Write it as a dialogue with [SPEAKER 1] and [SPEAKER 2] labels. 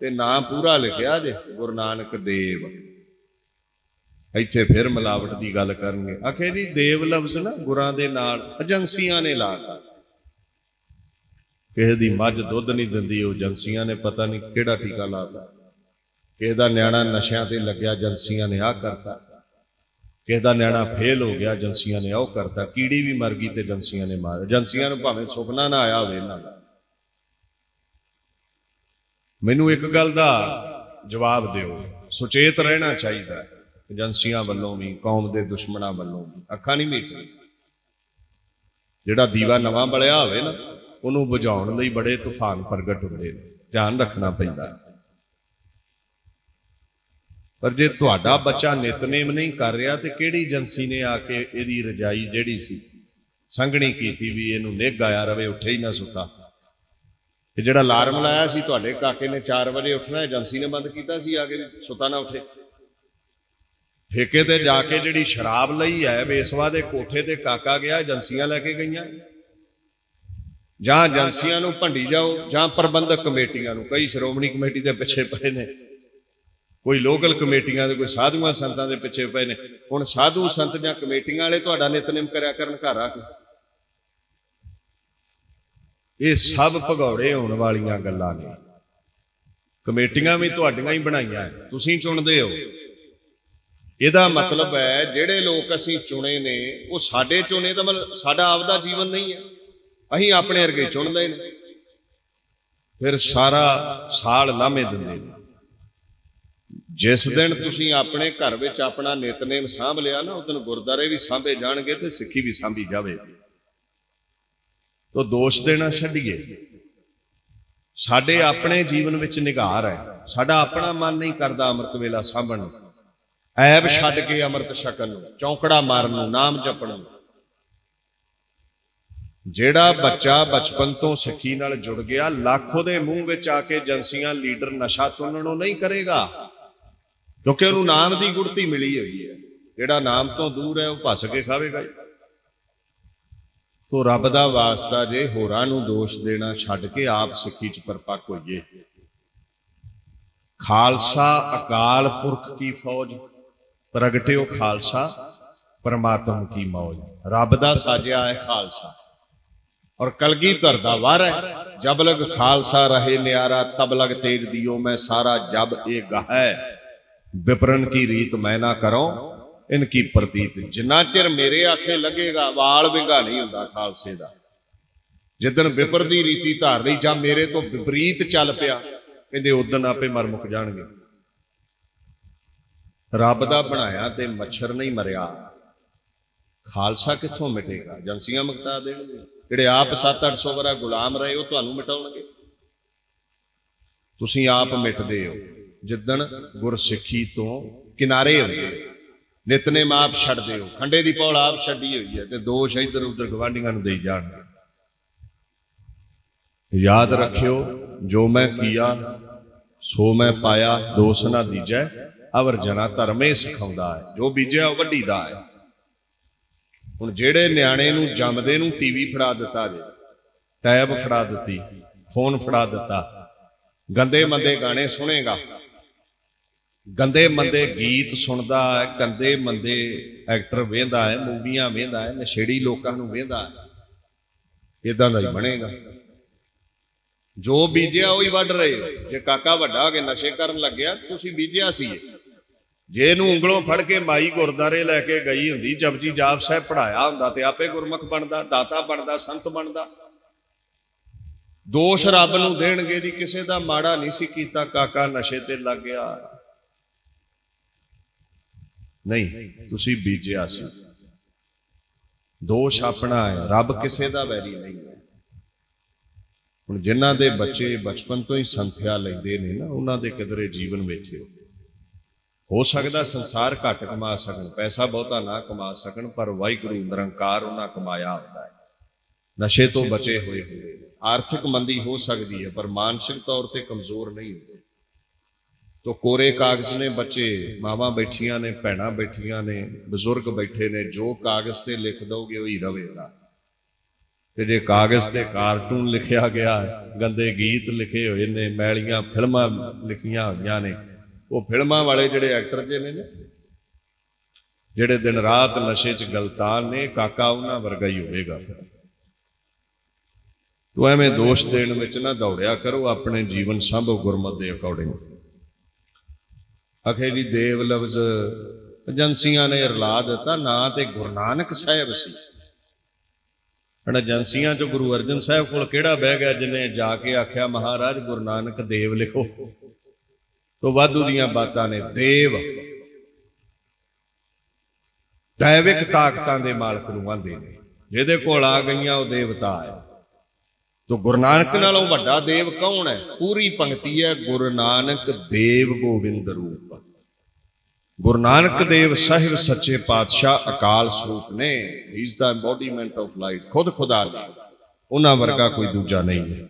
[SPEAKER 1] ਤੇ ਨਾਂ ਪੂਰਾ ਲਿਖਿਆ ਜੇ, ਗੁਰੂ ਨਾਨਕ ਦੇਵ। ਇੱਥੇ ਫਿਰ ਮਿਲਾਵਟ ਦੀ ਗੱਲ ਕਰਨਗੇ। ਆਖੇ ਜੀ, ਦੇਵ ਲਫ਼ਜ਼ ਨਾ ਗੁਰਾਂ ਦੇ ਨਾਲ ਏਜੰਸੀਆਂ ਨੇ ਲਾਤਾ ਕਿਸੇ ਦੀ ਮੱਝ ਦੁੱਧ ਨਹੀਂ ਦਿੰਦੀ, ਉਹ ਏਜੰਸੀਆਂ ਨੇ ਪਤਾ ਨਹੀਂ ਕਿਹੜਾ ਟੀਕਾ ਲਾਤਾ ਕਿਸੇ ਦਾ ਨਿਆਣਾ ਨਸ਼ਿਆਂ ਤੇ ਲੱਗਿਆ, ਏਜੰਸੀਆਂ ਨੇ ਆਹ ਕਰਤਾ। ਕਿਸੇ ਦਾ ਨਿਆਣਾ ਫੇਲ ਹੋ ਗਿਆ, ਏਜੰਸੀਆਂ ਨੇ ਉਹ ਕਰਤਾ। ਕੀੜੀ ਵੀ ਮਰ ਗਈ ਤੇ ਏਜੰਸੀਆਂ ਨੇ ਮਾਰ ਏਜੰਸੀਆਂ ਨੂੰ ਭਾਵੇਂ ਸੁਪਨਾ ਨਾ ਆਇਆ ਹੋਵੇ ਇਹਨਾਂ ਦਾ। ਮੈਨੂੰ ਇੱਕ ਗੱਲ ਦਾ ਜਵਾਬ ਦਿਓ। ਸੁਚੇਤ ਰਹਿਣਾ ਚਾਹੀਦਾ ਹੈ। ਏਜੰਸੀਆਂ ਵੱਲੋਂ ਵੀ, ਕੌਮ ਦੇ ਦੁਸ਼ਮਣਾਂ ਵੱਲੋਂ ਵੀ। ਅੱਖਾਂ ਨਹੀਂ ਮੀਟਣੀ ਜਿਹੜਾ ਦੀਵਾ ਨਵਾਂ ਬਲਿਆ ਹੋਵੇ ਨਾ, ਉਹਨੂੰ ਬੁਝਾਉਣ ਲਈ ਬੜੇ ਤੂਫਾਨ ਪ੍ਰਗਟ ਹੁੰਦੇ ਨੇ। ਧਿਆਨ ਰੱਖਣਾ ਪੈਂਦਾ ਪਰ ਜੇ ਤੁਹਾਡਾ ਬੱਚਾ ਨਿਤਨੇਮ ਨਹੀਂ ਕਰ ਰਿਹਾ, ਤੇ ਕਿਹੜੀ ਏਜੰਸੀ ਨੇ ਆ ਕੇ ਇਹਦੀ ਰਜਾਈ ਜਿਹੜੀ ਸੀ, ਸੰਘਣੀ ਕੀਤੀ ਵੀ ਇਹਨੂੰ ਨਿੱਘ ਆਇਆ ਰਵੇ, ਉੱਠੇ ਹੀ ਨਾ ਸੁੱਤਾ। ਤੇ ਜਿਹੜਾ ਅਲਾਰਮ ਲਾਇਆ ਸੀ ਤੁਹਾਡੇ ਕਾਕੇ ਨੇ 4 ਵਜੇ ਉੱਠਣਾ, ਏਜੰਸੀ ਨੇ ਬੰਦ ਕੀਤਾ ਸੀ ਆ ਕੇ ਸੁਤਾ ਨਾ ਉੱਠੇ? ਠੇਕੇ ਤੇ ਜਾ ਕੇ ਜਿਹੜੀ ਸ਼ਰਾਬ ਲਈ ਹੈ ਬੇਸਵਾ ਦੇ ਕੋਠੇ ਤੇ ਕਾਕਾ ਗਿਆ, ਏਜੰਸੀਆਂ ਲੈ ਕੇ ਗਈਆਂ। ਜਾਂ ਏਜੰਸੀਆਂ ਨੂੰ ਭੰਡੀ ਜਾਓ, ਜਾਂ ਪ੍ਰਬੰਧਕ ਕਮੇਟੀਆਂ ਨੂੰ, ਕਈ ਸ਼੍ਰੋਮਣੀ ਕਮੇਟੀ ਦੇ ਪਿੱਛੇ ਪਏ ਨੇ। ਕੋਈ ਲੋਕਲ ਕਮੇਟੀਆਂ ਦੇ, ਕੋਈ ਸਾਧੂਆਂ ਸੰਤਾਂ ਦੇ ਪਿੱਛੇ ਪਏ ਨੇ। ਹੁਣ ਸਾਧੂ ਸੰਤ ਜਾਂ ਕਮੇਟੀਆਂ ਵਾਲੇ ਤੁਹਾਡਾ ਨਿਤਨੇਮ ਕਰਿਆ ਕਰਨ ਘਰ ਆ ਕੇ। ਇਹ ਸਭ ਭਗੌੜੇ ਹੋਣ ਵਾਲੀਆਂ ਗੱਲਾਂ ਨੇ। ਕਮੇਟੀਆਂ ਵੀ ਤੁਹਾਡੀਆਂ ਹੀ ਬਣਾਈਆਂ ਤੁਸੀਂ ਚੁਣਦੇ ਹੋ। ਇਹਦਾ ਮਤਲਬ ਹੈ, ਜਿਹੜੇ ਲੋਕ ਅਸੀਂ ਚੁਣੇ ਨੇ, ਉਹ ਸਾਡੇ ਚੁਣੇ ਤਾਂ ਮਤਲਬ ਸਾਡਾ ਆਪਦਾ ਜੀਵਨ ਨਹੀਂ ਹੈ। ਅਸੀਂ ਆਪਣੇ ਵਰਗੇ ਚੁਣਦੇ ਨੇ। ਫਿਰ ਸਾਰਾ ਸਾਲ ਲਾਮੇ ਦਿੰਦੇ ਨੇ। ਜਿਸ ਦਿਨ ਤੁਸੀਂ ਆਪਣੇ ਘਰ ਵਿੱਚ ਆਪਣਾ ਨਿਤਨੇਮ ਸਾਂਭ ਲਿਆ ਨਾ, ਉਸ ਦਿਨ ਗੁਰਦਾਰੇ ਵੀ ਸਾਂਭੇ ਜਾਣਗੇ ਤੇ ਸਿੱਖੀ ਵੀ ਸਾਂਭੀ ਜਾਵੇਗੀ। ਤੋ ਦੋਸ਼ ਦੇਣਾ ਛੱਡੀਏ। ਸਾਡੇ ਆਪਣੇ ਜੀਵਨ ਵਿੱਚ ਨਿਗਾਰ ਹੈ। ਸਾਡਾ ਆਪਣਾ ਮਨ ਨਹੀਂ ਕਰਦਾ ਅੰਮ੍ਰਿਤ ਵੇਲਾ ਸਾਂਭਣ ਨੂੰ। ਐਬ ਛੱਡ ਕੇ ਅੰਮ੍ਰਿਤ ਛਕਣ ਨੂੰ, ਚੌਂਕੜਾ ਮਾਰਨ ਨੂੰ, ਨਾਮ ਜਪਣ ਨੂੰ। ਜਿਹੜਾ ਬੱਚਾ ਬਚਪਨ ਤੋਂ ਸਿੱਖੀ ਨਾਲ ਜੁੜ ਗਿਆ, ਲੱਖ ਦੇ ਮੂੰਹ ਵਿੱਚ ਆ ਕੇ ਏਜੰਸੀਆਂ ਲੀਡਰ ਨਸ਼ਾ ਤੁੰਨਣੋਂ ਨਹੀਂ ਕਰੇਗਾ। ਕਿਉਂਕਿ ਉਹਨੂੰ ਨਾਮ ਦੀ ਗੁੜਤੀ ਮਿਲੀ ਹੋਈ ਹੈ। ਜਿਹੜਾ ਨਾਮ ਤੋਂ ਦੂਰ ਹੈ, ਉਹ ਭੱਸ ਕੇ ਖਾਵੇਗਾ ਹੀ ਤੋ ਰੱਬ ਦਾ ਵਾਸਤਾ ਜੇ ਹੋਰਾਂ ਨੂੰ ਦੋਸ਼ ਦੇਣਾ, ਛੱਡ ਕੇ ਆਪ ਸਿੱਖੀ ਚ ਪਰਪੱਕ ਹੋਈਏ। ਖਾਲਸਾ ਅਕਾਲ ਪੁਰਖ ਕੀ ਫੌਜ? ਪ੍ਰਗਟਿਓ ਖਾਲਸਾ, ਪਰਮਾਤਮ ਕੀ ਮੌਜ। ਰੱਬ ਦਾ ਸਾਜਿਆ ਹੈ ਖਾਲਸਾ। ਔਰ ਕਲਗੀਧਰ ਦਾ ਵਾਰ ਹੈ, ਜਬ ਲਗ ਖਾਲਸਾ ਰਹੇ ਨਿਆਰਾ, ਤਬ ਲਗ ਤੇਜ ਦਿਓ ਮੈਂ ਸਾਰਾ ਜਬ ਇਹ ਗਹੈ ਵਿਪਰਨ ਕੀ ਰੀਤ ਮੈਂ ਨਾ ਕਰੋ ਇਨਕੀ ਪ੍ਰਤੀਤ? ਜਿੰਨਾ ਚਿਰ ਮੇਰੇ ਆਖੇ ਲੱਗੇਗਾ, ਵਾਲ ਵਿੰਗਾ ਨਹੀਂ ਹੁੰਦਾ ਖਾਲਸੇ ਦਾ। ਜਿੱਦਨ ਵਿਪਰਦੀ ਰੀਤੀ ਧਾਰ ਲਈ ਜਾਂ ਮੇਰੇ ਤੋਂ ਵਿਪਰੀਤ ਚੱਲ ਪਿਆ, ਕਹਿੰਦੇ ਉਦਨ ਆਪੇ ਮਰ ਮੁੱਕ ਜਾਣਗੇ। ਰੱਬ ਦਾ ਬਣਾਇਆ ਤੇ ਮੱਛਰ ਨਹੀਂ ਮਰਿਆ। ਖਾਲਸਾ ਕਿੱਥੋਂ ਮਿਟੇਗਾ? ਏਜੰਸੀਆਂ ਮਕਤਾ ਦੇਣਗੇ। ਜਿਹੜੇ ਆਪ 7-800 ਵਰਾ ਗੁਲਾਮ ਰਹੇ, ਉਹ ਤੁਹਾਨੂੰ ਮਿਟਾਉਣਗੇ। ਤੁਸੀਂ ਆਪ ਮਿਟਦੇ ਹੋ। ਜਿੱਦਣ ਗੁਰਸਿੱਖੀ ਤੋਂ ਕਿਨਾਰੇ ਹੁੰਦੇ। ਹੋ ਨਿਤਨੇਮ ਆਪ ਛੱਡ ਦਿਓ। ਖੰਡੇ ਦੀ ਪੌਲ ਆਪ ਛੱਡੀ ਹੋਈ ਹੈ ਤੇ ਦੋਸ਼ ਇੱਧਰ ਉੱਧਰ ਗਵਾਂਢੀਆਂ ਨੂੰ ਦੇਈ ਜਾਣਗੇ। ਯਾਦ ਰੱਖਿਓ, ਜੋ ਮੈਂ ਕੀਆ, ਸੋ ਮੈਂ ਪਾਇਆ, ਦੋਸ਼ ਨਾ ਦੀਜੈ ਅਵਰ ਜਨਾ ਧਰਮੇ ਸਿਖਾਉਂਦਾ ਹੈ। ਜੋ ਬੀਜਿਆ, ਉਹ ਵੱਡੀ ਦਾ ਹੈ। ਹੁਣ ਜਿਹੜੇ ਨਿਆਣੇ ਨੂੰ, ਜੰਮਦੇ ਨੂੰ ਟੀਵੀ ਫੜਾ ਦਿੱਤਾ ਜੇ, ਟੈਬ ਫੜਾ ਦਿੱਤੀ, ਫੋਨ ਫੜਾ ਦਿੱਤਾ, ਗੰਦੇ ਮੰਦੇ ਗਾਣੇ ਸੁਣੇਗਾ। ਗੰਦੇ ਮੰਦੇ ਗੀਤ ਸੁਣਦਾ ਹੈ, ਗੰਦੇ ਮੰਦੇ ਐਕਟਰ ਵੇਂਦਾ ਹੈ, ਮੂਵੀਆਂ ਵੇਂਦਾ ਹੈ, ਨਸ਼ੇੜੀ ਲੋਕਾਂ ਨੂੰ ਵੇਂਦਾ ਹੈ। ਇਦਾਂ ਦਾ ਹੀ ਬਣੇਗਾ। ਜੋ ਬੀਜਿਆ ਉਹ ਹੀ ਵੱਢ ਰਹੇ ਹੋ। ਜੇ ਕਾਕਾ ਵੱਡਾ ਹੋ ਕੇ ਨਸ਼ੇ ਕਰਨ ਲੱਗਿਆ, ਤੁਸੀਂ ਬੀਜਿਆ ਸੀ ਜੇ ਇਹਨੂੰ ਉਂਗਲੋਂ ਫੜ ਕੇ ਮਾਈ ਗੁਰਦਾਰੇ ਲੈ ਕੇ ਗਈ ਹੁੰਦੀ, ਜਪਜੀ ਜਾਪ ਸਾਹਿਬ ਪੜਾਇਆ ਹੁੰਦਾ ਤੇ ਆਪੇ ਗੁਰਮੁਖ ਬਣਦਾ, ਦਾਤਾ ਬਣਦਾ, ਸੰਤ ਬਣਦਾ। ਦੋਸ਼ ਰੱਬ ਨੂੰ ਦੇਣਗੇ ਜੀ ਕਿਸੇ ਦਾ ਮਾੜਾ ਨਹੀਂ ਸੀ ਕੀਤਾ, ਕਾਕਾ ਨਸ਼ੇ ਤੇ ਲੱਗ ਗਿਆ। ਨਹੀਂ, ਤੁਸੀਂ ਬੀਜਿਆ ਸੀ। ਦੋਸ਼ ਆਪਣਾ ਹੈ, ਰੱਬ ਕਿਸੇ ਦਾ ਵੈਰੀ ਨਹੀਂ ਹੈ। ਹੁਣ ਜਿਨ੍ਹਾਂ ਦੇ ਬੱਚੇ ਬਚਪਨ ਤੋਂ ਹੀ ਸੰਥਿਆ ਲੈਂਦੇ ਨੇ ਨਾ, ਉਹਨਾਂ ਦੇ ਕਿਧਰੇ ਜੀਵਨ ਵੇਖਿਓ। ਹੋ ਸਕਦਾ ਸੰਸਾਰ ਘੱਟ ਕਮਾ ਸਕਣ, ਪੈਸਾ ਬਹੁਤਾ ਨਾ ਕਮਾ ਸਕਣ, ਪਰ ਵਾਹਿਗੁਰੂ ਨਿਰੰਕਾਰ ਉਹਨਾਂ ਕਮਾਇਆ ਹੁੰਦਾ ਹੈ। ਨਸ਼ੇ ਤੋਂ ਬਚੇ ਹੋਏ ਹੁੰਦੇ ਆਰਥਿਕ ਮੰਦੀ ਹੋ ਸਕਦੀ ਹੈ, ਪਰ ਮਾਨਸਿਕ ਤੌਰ ਤੇ ਕਮਜ਼ੋਰ ਨਹੀਂ ਹੁੰਦੇ। ਤੋ ਕੋਰੇ ਕਾਗਜ਼ ਨੇ ਬੱਚੇ, ਮਾਵਾਂ ਬੈਠੀਆਂ ਨੇ, ਭੈਣਾਂ ਬੈਠੀਆਂ ਨੇ, ਬਜ਼ੁਰਗ ਬੈਠੇ ਨੇ, ਜੋ ਕਾਗਜ਼ ਤੇ ਲਿਖ ਦੋਗੇ ਉਹੀ ਹੀ ਰਵੇਗਾ ਤੇ ਜੇ ਕਾਗਜ਼ ਤੇ ਕਾਰਟੂਨ ਲਿਖਿਆ ਗਿਆ, ਗੰਦੇ ਗੀਤ ਲਿਖੇ ਹੋਏ ਨੇ, ਮੈਲੀਆਂ ਫਿਲਮਾਂ ਲਿਖੀਆਂ ਹੋਈਆਂ ਨੇ, ਉਹ ਫਿਲਮਾਂ ਵਾਲੇ ਜਿਹੜੇ ਐਕਟਰ ਜੇ ਨੇ ਜਿਹੜੇ ਦਿਨ ਰਾਤ ਨਸ਼ੇ 'ਚ ਗਲਤਾਨ ਨੇ, ਕਾਕਾ ਉਹਨਾਂ ਵਰਗਾ ਹੀ ਹੋਵੇਗਾ ਫਿਰ। ਤੂੰ ਐਵੇਂ ਦੋਸ਼ ਦੇਣ ਵਿੱਚ ਨਾ ਦੌੜਿਆ ਕਰੋ, ਆਪਣੇ ਜੀਵਨ ਸੰਭੋ ਗੁਰਮਤ ਦੇ ਅਕੋਰਡਿੰਗ ਅਖੇ ਜੀ, ਦੇਵ ਲਫ਼ਜ਼ ਏਜੰਸੀਆਂ ਨੇ ਰਲਾ ਦਿੱਤਾ, ਨਾ ਤੇ ਗੁਰੂ ਨਾਨਕ ਸਾਹਿਬ ਸੀ। ਹੁਣ ਏਜੰਸੀਆਂ ਚ ਗੁਰੂ ਅਰਜਨ ਸਾਹਿਬ ਕੋਲ ਕਿਹੜਾ ਬਹਿ ਗਿਆ ਜਿਹਨੇ ਜਾ ਕੇ ਆਖਿਆ, ਮਹਾਰਾਜ, ਗੁਰੂ ਨਾਨਕ ਦੇਵ ਲਿਖੋ। ਤੋਂ ਵਾਧੂ ਦੀਆਂ ਬਾਤਾਂ ਨੇ, ਦੇਵ। ਦੈਵਿਕ ਤਾਕਤਾਂ ਦੇ ਮਾਲਕ ਨੂੰ ਆਂਦੇ ਨੇ, ਜਿਹਦੇ ਕੋਲ ਆ ਗਈਆਂ, ਉਹ ਦੇਵਤਾ ਹੈ ਤੋ ਗੁਰੂ ਨਾਨਕ ਨਾਲੋਂ ਵੱਡਾ ਦੇਵ ਕੌਣ ਹੈ? ਪੂਰੀ ਪੰਕਤੀ ਹੈ, ਗੁਰੂ ਨਾਨਕ ਦੇਵ ਗੋਬਿੰਦ ਰੂਪ। ਗੁਰੂ ਨਾਨਕ ਦੇਵ ਸਾਹਿਬ ਸੱਚੇ ਪਾਤਸ਼ਾਹ ਅਕਾਲ ਸਰੂਪ ਨੇ he is the embodiment of light ਖੁਦ ਖੁਦਾ ਨੇ ਉਹਨਾਂ ਵਰਗਾ ਕੋਈ ਦੂਜਾ ਨਹੀਂ ਹੈ।